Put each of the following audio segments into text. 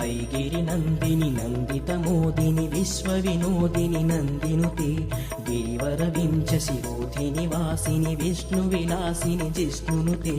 ఐగిరి నందిని నందిత మోదిని విశ్వ వినోదిని నందినుతి. గిరివర వించ శిరోధిని వాసిని విష్ణు విలాసిని జిష్ణునుతే.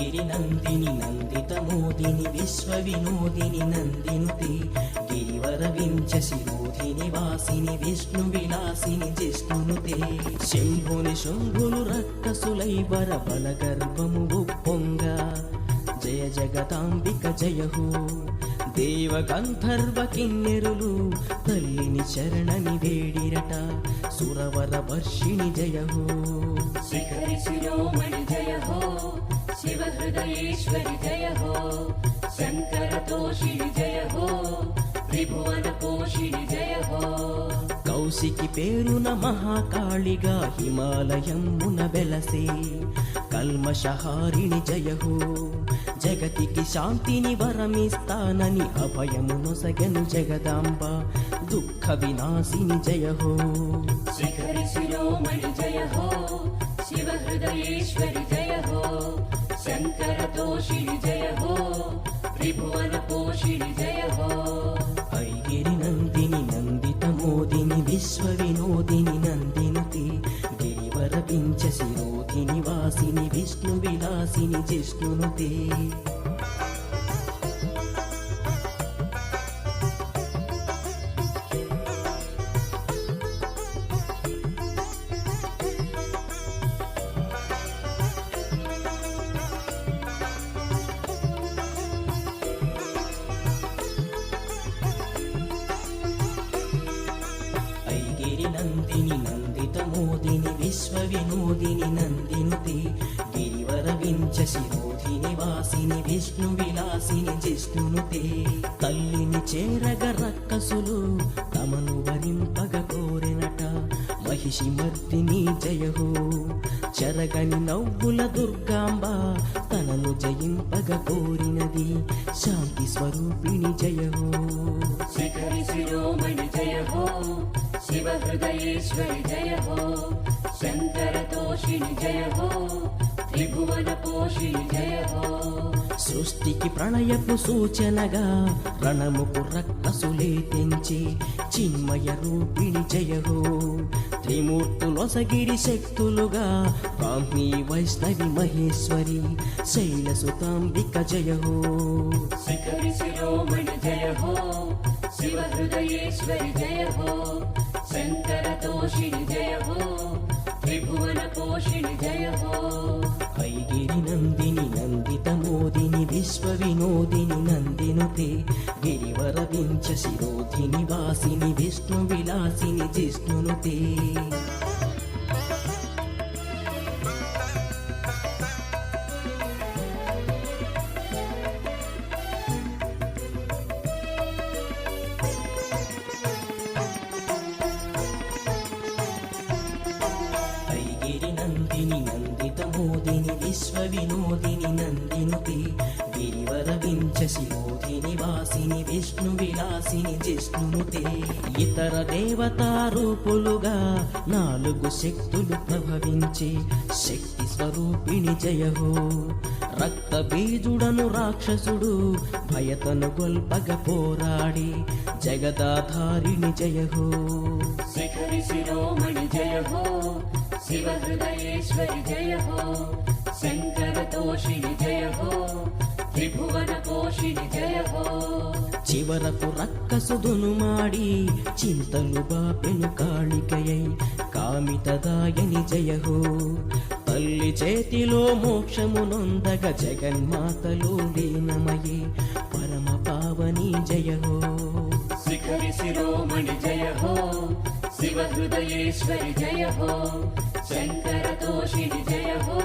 గిరి నందిని నందిత మోదిని విశ్వ వినోదిని నందినుతి. గిరివర వించ శిరోధిని వాసిని విష్ణు విలాసిని జిష్ణునుతే. శంభుని శంభులు రక్కసులై వర బల గర్భము ఉప్పొంగ. జయ జగతాంబిక జయహో. దేవ గంధర్వ కిన్నెరులు తల్లిని శరణని వేడిరట. సురవర వర్షిణి జయహో. శిఖరి శిరోమణి జయ హో శివ హృదయేశ్వరి జయ హో శంకర తోషిణి జయ హో త్రిభువన పోషిణి జయ హో. కౌశికి పేరున మహాకాళిగా హిమాలయమున వెలసే కల్మషహారిణి జయ హో. జగతికి శాంతిని వరమిస్తానని జగదాంబ దుఃఖ వినాశిని జయ హో. శిఖరి శిరోమణి జయ హో हृदयेश्वरि जय हो शङ्करतोषिणि जय हो त्रिभुवनपोषिणि जय हो ऐगिरिनन्दिनि नन्दितमोदिनि विश्वविनोदिनि नन्दिनिति गिरिवरपिञ्चशिरोधिनि वासिनि विष्णुविलासिनि जिष्णुनुते విశ్వ వినోదిని నందింతి గిరివర వించ శిరోధిని వాసిని విష్ణు విలాసిని జిష్ణును తే తల్లిని చేరగ రక్కసులు తమను వరింపగ కోరినట మహిషి మర్దిని జయహో. చెరగని నవ్వుల దుర్గాంబ తనను జయింపగ కోరినది శాంతి స్వరూపిణి జయహు. శిఖరి శిరోమణి జయహో శివ హృదయేశ్వరి జయహో. సృష్టికి ప్రళయపు సూచనగా రణముకు రక్కసులే తెంచి చిన్మయ రూపిణి జయహో. త్రిమూర్తులొసగిరి శక్తులుగా బ్రాహ్మీ వైష్ణవి మహేశ్వరి శైల సుతాంబిక జయహో. శిఖరి శిరోమణి జయ శివ హృదయేశ్వరి జయ హో శంకర తోషిణి జయ హో త్రిభువన పోషిణి జయ హో. వైగిరి నందిని నందిత మోదిని విశ్వ వినోదిని నందినుతే. గిరివర వించ శిరోధిని వాసిని విష్ణు విలాసిని జిష్ణునుతే. నందిని నందిత మోదిని విశ్వ వినోదిని నందినుతి గిరివర వించసి మోదిని వాసిని విష్ణు విలాసిని జిష్ణునుతే ఇతర దేవతా రూపులుగా నాలుగు శక్తులు ప్రభవించి శక్తి స్వరూపిణి జయహో. రక్త బీజుడను రాక్షసుడు భయతను గొల్పగ పోరాడి జగదాధారిణి జయహో. శిఖరి శిరోమణి జయహో. हो शिवहृदयेश्वरि जय हो शङ्करतोषिणि जय हो त्रिभुवनपोषिणि जय हो చివరకు రక్కసుదును మాడి చింతలు బాపెను కాళికయై కామితదాయని జయహో తల్లి చేతిలో మోక్షము నొందగ జగన్మాతలో లీనమయే పరమ పావని జయహో शिखरि శివ హృదయేశ్వరి జయ హో శంకర తోషిణి జయ హో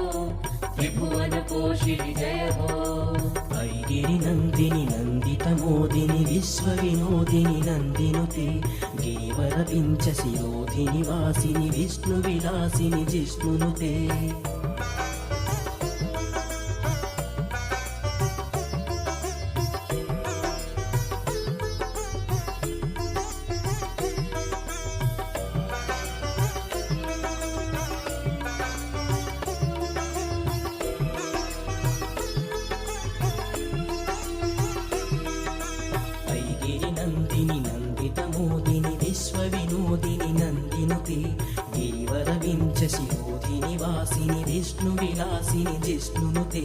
త్రిభువన పోషిణి జయ హో. ఐగిరి నందిని నందిత మోదిని విశ్వ వినోదిని నందినుతి గిరివర పించ శిరోధిని వాసిని విష్ణు విలాసిని జిష్ణునుతే నందిని నందిత మోదిని విశ్వ వినోదిని నందినుతి. గిరివర వించ శిరోధిని వాసిని విష్ణు విలాసిని జిష్ణునుతే.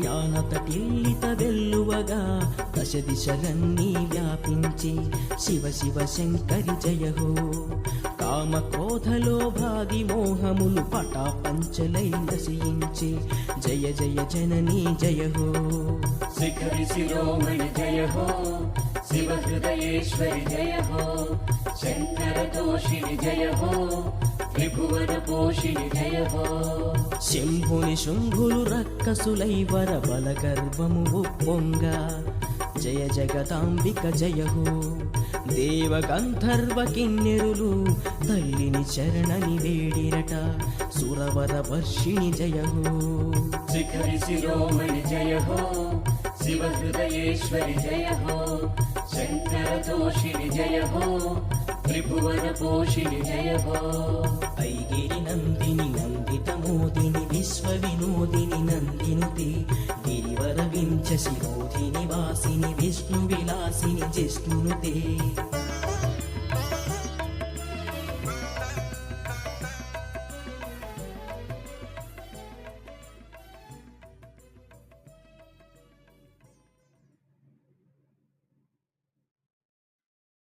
జ్ఞానత టిల్లిత వెల్లువగా దశ దిశలన్నీ వ్యాపించి శివ శివ శంకరి జయ హో కామ క్రోధలో భాగి మోహములు పటా పంచలై నశయించే జయ జయ జననీ జయ హో. శిఖరి శిరోమణి జయ హో. శివ హృదయేశ్వరి జయ హో. శంకర దోషిని జయ హో. త్రిభువన పోషిని జయ హో. శంభుని శుంభులు రక్కసులై వర బల గర్వము ఉప్పొంగ. జయ జగదాంబిక జయహో. దేవ గంధర్వ కిన్నెరులు తల్లిని చరణని వేడిరట సురవర వర్షిణి జయహో. శిఖరి శిరోమణి జయహో శివ హృదయేశ్వరి జయహో శంకర దోషిని జయహో త్రిభువన పోషిణి జయహో. గిరివర వించ విష్ణు విలాసిని జిష్ణునుతే